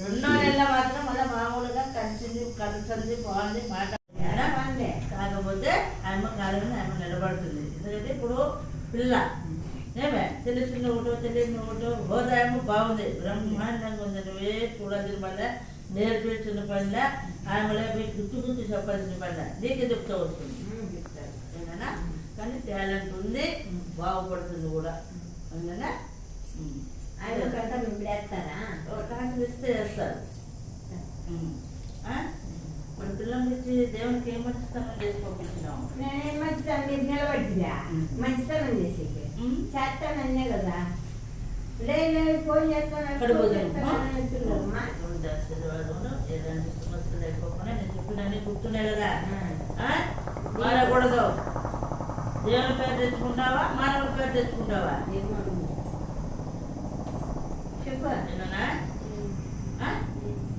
రెండో నెల మాత్రం మళ్ళీ మామూలుగా కలిసింది కలిసింది బాగుంది మాట కాకపోతే ఆమె కాలం ఆమె నిలబడుతుంది. ఎందుకంటే ఇప్పుడు పిల్ల ఏమే? తెలిసిన ఒకటో తెలియని ఒకటో హోదాయము బాగుంది. బ్రహ్మాండంగా ఉంది. నువ్వే చూడాల్సిన పనిలే నేర్పించిన పనిలే ఆమెలో పోయి గుర్తు గుర్తు చెప్పాల్సిన పనిలే నీకే చెప్తా వస్తుంది. కానీ టాలెంట్ ఉంది బాగుపడుతుంది కూడా. అందుకనే ఆయన కట్ట ఇప్పుడు వేస్తారా? అవకాశం ఇస్తే. ఆ? మన పిల్లల్ని ఇచ్చి దేవునికి ఏం మంచితనం చేసి పంపించినాము నేనేం మంచితనం నిలబడిరా మంచితనం ఉమ్. చేస్తానన్నే కదా. లేదు ఫోన్ చేస్తాను అక్కడ ఫోన్ చెప్పినన్ని గుర్తున్నాయి కదా. ఆ? మారకూడదు. దేవుని పేరు తెచ్చుకుంటావా? మానవుడి పేరు తెచ్చుకుంటావా. చెప్పు?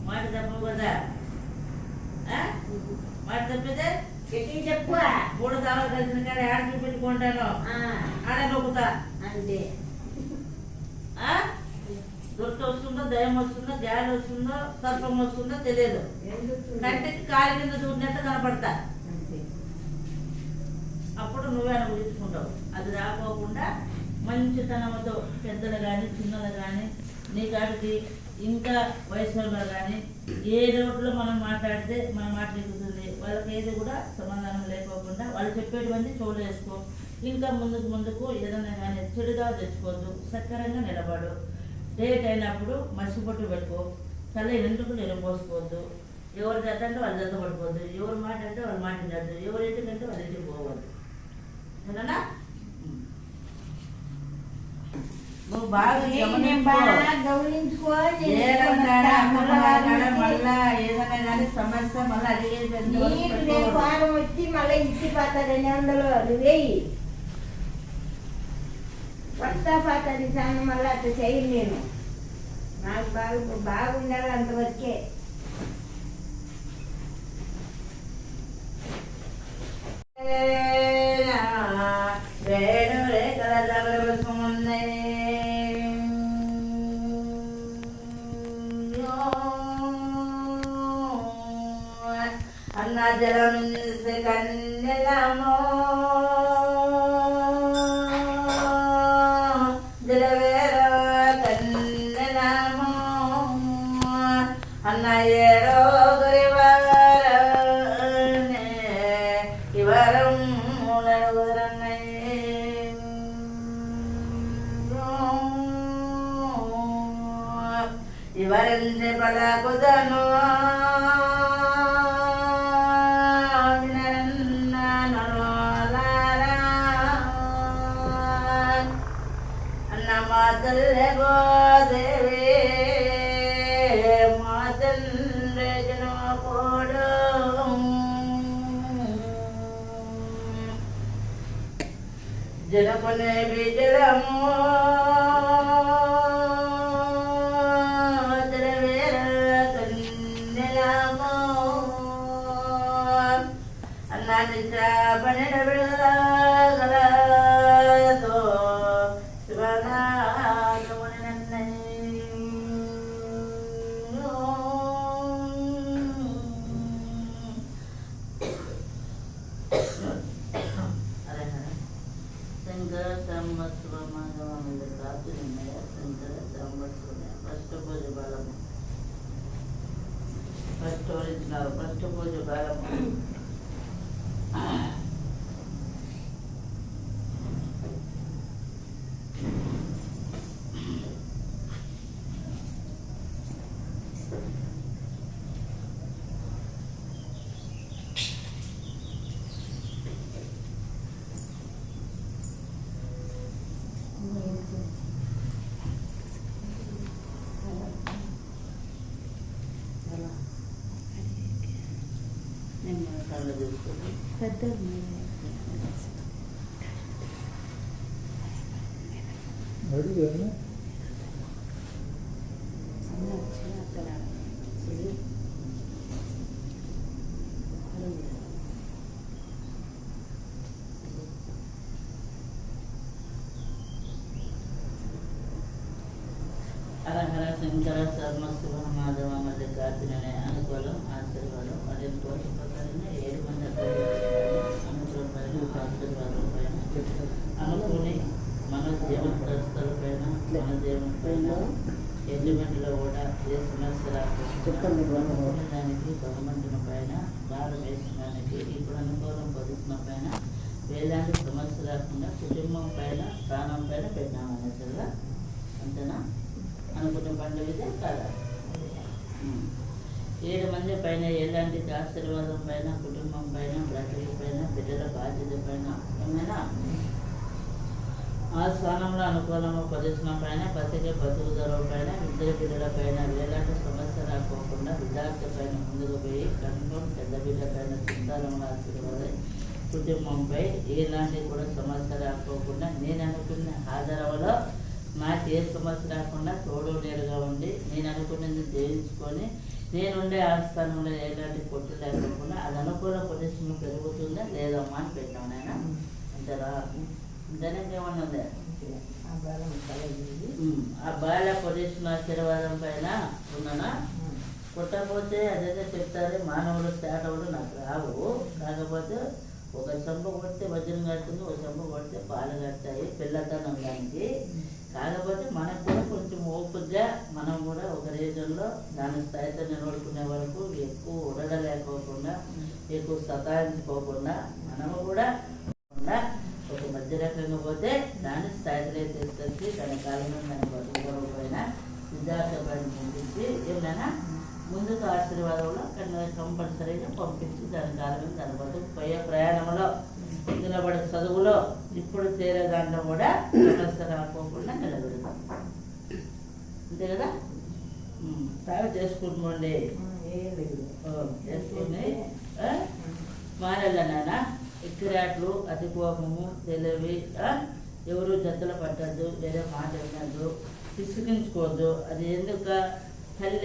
మాట తప్పవు కదా? మాట తప్పితే గట్టిగా చెప్పు. మూడు దావలు కలిసిన కాడ ఆడ చూపెట్టుకుంటాను ఆ, ఆడ నొక్కుతా అంతే. ఆ? దుర్త వస్తుందో దయం వస్తుందో గాలి వస్తుందో సర్పం వస్తుందో తెలియదు. కంటికి కాలి కింద చూడినట్టు కనపడతా. అప్పుడు నువ్వే అనుభవించుకుంటావు. అది రాకోకుండా మంచితనంతో పెద్దలు కానీ చిన్నలు కానీ నీ కాడికి ఇంకా వయసు కానీ ఏ రోడ్లో మనం మాట్లాడితే మన మాట ఎక్కుతుంది వాళ్ళకి ఏది కూడా సమాధానం లేకోకుండా వాళ్ళు చెప్పేటువంటి చోటు వేసుకో ఇంకా ముందుకు ముందుకు ఏదైనా కానీ చెడుగా తెచ్చుకోవద్దు. సక్రంగా నిలబడు. డేట్ అయినప్పుడు మసిపొట్టు పెట్టుకో. తల ఎందుకు నిలబోసుకోవద్దు ఎవరి జత అంటే వాళ్ళ జత పడిపోద్దు. ఎవరి మాట అంటే వాళ్ళ మాట వినద్దు. ఎవరి ఇంటికి అంటే వాళ్ళ ఇంటికి పోవద్దు. ఏనా నువ్వు బాగా గమనించుకో. మళ్ళా ఏదైనా కానీ సమస్య మళ్ళీ అడిగేది. వారం వచ్చి మళ్ళీ ఇచ్చిపోతా రెండు వందలు నువ్వేయి వస్తా పోతుంది సన్న మళ్ళీ అట్లా చేయను నేను నాకు బాగా బాగుండాలి అంతవరకే వేడు అన్నయ్యడో గురివారనే ఇవరం ఇవరెంది పదకుదను బిడ్డలము నేను కళ్ళు చూసుకుంటాను అడుగు హరహర శంకర శర్మ శివ మాధవ మధ్య కార్తినే అనుకూలం ఆశీర్వాదం అదే కోశపడిన ఏడు మంది అనుకూలం పైన ఆశీర్వాదం పైన అనుకుని మన జీవన పరిస్థితుల పైన మన జీవన పైన ఎలిమెంట్లో కూడా ఏ సమస్య చెప్తాను రాకుండా మీకు. పైన భారం వేసడానికి ఇప్పుడు అనుకూలం పొందుతున్న పైన వేలాంటి సమస్య రాకుండా కుటుంబం పైన ప్రాణం పైన పెట్టినామనే కదా? అంతేనా? అనుకున్న పండుగ ఇదే కాదా? ఏడు మంది పైన ఎలాంటి ఆశీర్వాదం పైన కుటుంబం పైన బ్రతుకు పైన బిడ్డల బాధ్యత పైన ఏమైనా? ఆ స్థానంలో అనుకూలము ప్రదర్శన పైన బతికే ధరల పైన ఇద్దరు బిడ్డల పైన ఎలాంటి సమస్య రాకోకుండా విద్యార్థి పైన ముందుకు పోయి కన్ఫర్మ్ పెద్ద బిడ్డ పైన చింతారంలో ఆశీర్వాదం కుటుంబంపై ఎలాంటి కూడా సమస్య రాకోకుండా నేను అనుకున్న ఆధారంలో నాకు ఏ సమస్య రాకుండా తోడు నేరుగా ఉండి నేను అనుకున్నది జయించుకొని నేనుండే ఆ స్థానంలో ఎలాంటి పొట్టు లేకుండా అది అనుకూల ప్రదేశం పెరుగుతుందా లేదమ్మా అని పెట్టాను నాయన. అంతేరా ఆ బాల పొజిషన్ ఆశీర్వాదం పైన ఉన్నానా? పుట్టకపోతే అదైతే చెప్తారు మానవుడు శాటవుడు నాకు రావు. కాకపోతే ఒక చెంప కొడితే వజ్రం కడుతుంది ఒక చెంప కొడితే పాలు కడతాయి పిల్లతనం దానికి. కాకపోతే మనకు కూడా కొంచెం ఓపికగా మనం కూడా ఒక రీజన్లో దాని స్థాయితో నిలబడుకునే వరకు ఎక్కువ ఉడడలేకోకుండా ఎక్కువ సతాయించుకోకుండా మనము కూడా కాకుండా ఒక మధ్య రకంగా పోతే స్థాయిలో తీసుకొచ్చి దాని కాలంలో దాని బతుకుపోయిన విద్యార్థి పైన పంపించి ఏమైనా ముందుకు ఆశీర్వాదంలో కంపల్సరీగా పంపించి దాని కాలం దాని బతుకు పోయే ప్రయాణంలో నిలబడే చదువులో ఇప్పుడు చేరే దాంట్లో కూడా సమస్య రాకోకుండా నిలబెడతాం. అంతే కదా? సాగు చేసుకుంటుండే చేసుకుని ఆ? మారెళ్ళ నాన్న ఎక్కిరాట్లు అతి కోపము తెలివి? ఎవరు జతలు పట్టద్దు వేరే మాట వినద్దు విసిగించుకోవద్దు అది ఎందుక? తల్లి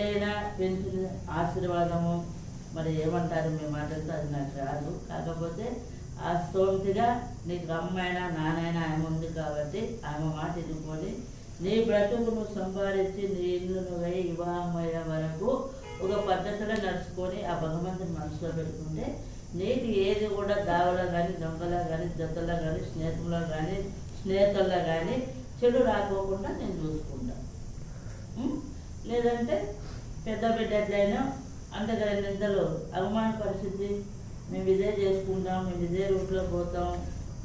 పెంచిన ఆశీర్వాదము. మరి ఏమంటారు? మీ మాటలతో అది నాకు రాదు. కాకపోతే ఆ స్తోమతిగా నీకు అమ్మైనా నానైనా ఆమె ఉంది కాబట్టి ఆమె మాట ఎదుర్కొని నీ బ్రతుకు నువ్వు సంపాదించి నీ ఇల్లు నువ్వు అయి వరకు ఒక పద్ధతిలో నడుచుకొని ఆ భగవంతుని మనసులో పెట్టుకుంటే నీకు ఏది కూడా దావలో కానీ దొంగలో కానీ జతలో కానీ స్నేహితుల్లో కానీ స్నేహితుల్లో కానీ చెడు రాకోకుండా నేను చూసుకుంటా. లేదంటే పెద్ద బిడ్డ అంతగా నిందలు అవమాన పరిస్థితి మేము ఇదే చేసుకుంటాం మేము ఇదే రూట్లో పోతాం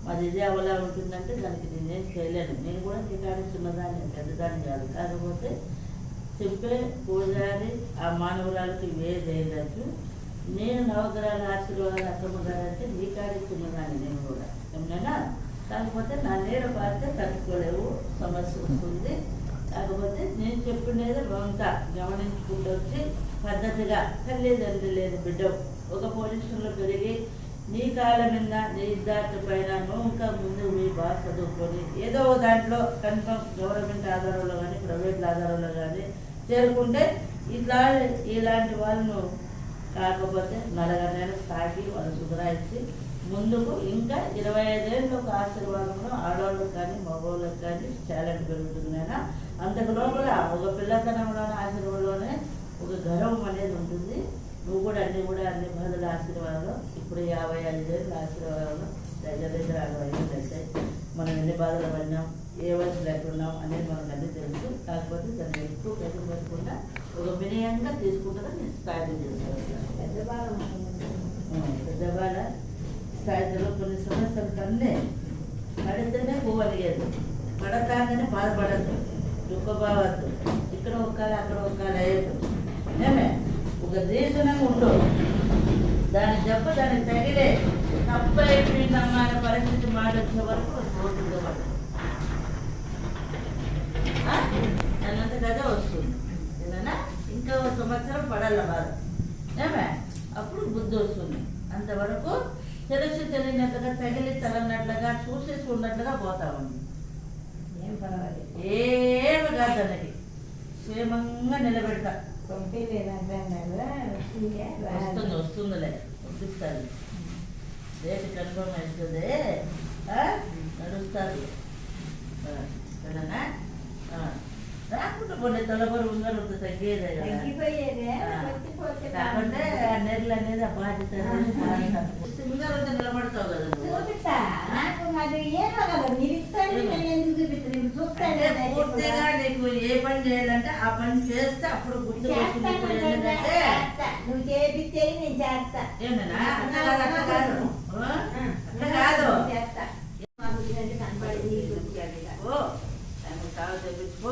మాది ఇదే అవలా ఉంటుందంటే దానికి నేనేం చేయలేను. నేను కూడా నీకాడి చిన్నదాన్ని పెద్దదాన్ని కాదు. కాకపోతే చెప్పే పూజారి ఆ మానవురాలకి వేరు చేయవచ్చు నేను నవగ్రహాల ఆశీర్వాదాలు అక్కమ్మగారంటే నీ కాడి చిన్నదాన్ని నేను కూడా. ఏమన్నా? కాకపోతే నా నీడ పారితే తట్టుకోలేవు సమస్య వస్తుంది. కాకపోతే నేను చెప్పినది రొంత గమనించుకుంటూ వచ్చి పద్ధతిగా తల్లిదండ్రి లేదు బిడ్డ ఒక పొజిషన్లో పెరిగి నీ కాళ్ళ మీద నీ ఇద్దరి పైన నువ్వు ఇంకా ముందు మీ బాగా చదువుకొని ఏదో ఒక దాంట్లో కన్ఫర్మ్ గవర్నమెంట్ ఆధారంలో కానీ ప్రైవేట్ ఆధారంలో కానీ చేరుకుంటే ఇట్లా ఇలాంటి వాళ్ళను కాకపోతే నలగనైనా సాగి వాళ్ళు సుధరాయించి ముందుకు ఇంకా ఇరవై ఐదేళ్ళు ఒక ఆశీర్వాదంలో ఆడవాళ్ళకి కానీ మగవాళ్ళకి కానీ టాలెంట్ పెరుగుతుందైనా అంతకు లోపల ఒక పిల్లతనంలోనే ఆశీర్వాదంలోనే ఒక గర్వం అనేది ఉంటుంది. నువ్వు కూడా అన్ని కూడా అన్ని బాధల ఆశీర్వాదాలు ఇప్పుడు యాభై ఐదేళ్ళు ఆశీర్వాదాలు దగ్గర దగ్గర అరవై ఏళ్ళు మనం ఎన్ని బాధలు పడినాం ఏ వయసులో ఎక్కడున్నాం అనేది మనకు అన్నీ తెలుసు. కాకపోతే దాన్ని ఎక్కువ పెద్ద పెట్టకుండా ఒక వినయంగా తీసుకుంటారని నేను స్టార్ట్ చేస్తాను. పెద్దవాళ్ళ స్థాయిలో కొన్ని సమస్యలు కన్నే పడితేనే పోవలిగేది. పడతాగానే బాధపడద్దు దుఃఖపోవద్దు ఇక్కడ ఒక్కాలి అక్కడ ఒక్కాలి అయ్యదు. ఏమే? ఒక దేశంగా ఉండు దాని దెబ్బ దానికి తగిలే తప్ప అయిపోయిందమ్మా అనే పరిస్థితి మాట వరకు పోతుందో అన్నంత కదా వస్తుంది. ఏదైనా ఇంకా ఒక సంవత్సరం పడాల బాధ. ఏమే? అప్పుడు బుద్ధి వస్తుంది. అంతవరకు తెలిసి తెలియనట్లుగా తగిలి తలన్నట్లుగా చూసేసి ఉన్నట్లుగా పోతా ఉంది. ఏం పర్వాలేదు. ఏమి కాదు దానికి క్షేమంగా నిలబెడతా. వస్తుందా? వస్తుందిలే. పంపిస్తాను రేటు కన్ఫర్మ్ అవుతుంది? నడుస్తుంది. ఆ, సరేనా. రాకుండా కొన్ని తలబరు ఉంగరు తగ్గేదే కదా. కాకుండా నెర్లు అనేది ఆ బాధ్యత నిలబడతావు కదా చూపిస్తా నాకు అది ఏమో కదా మీరు ఇస్తారు నేను ఎందుకు చూపిస్తాను? చూస్తాను పూర్తిగా నీకు ఏ పని చేయాలంటే ఆ పని చేస్తే అప్పుడు గుర్తు ఏంటంటే నువ్వు చేపించేది నేను చేస్తా. ఏమన్నా? అట్లా కాదు అట్లా కాదు. చేస్తా. కనపడి ఓ కాదు తెప్పించుకో.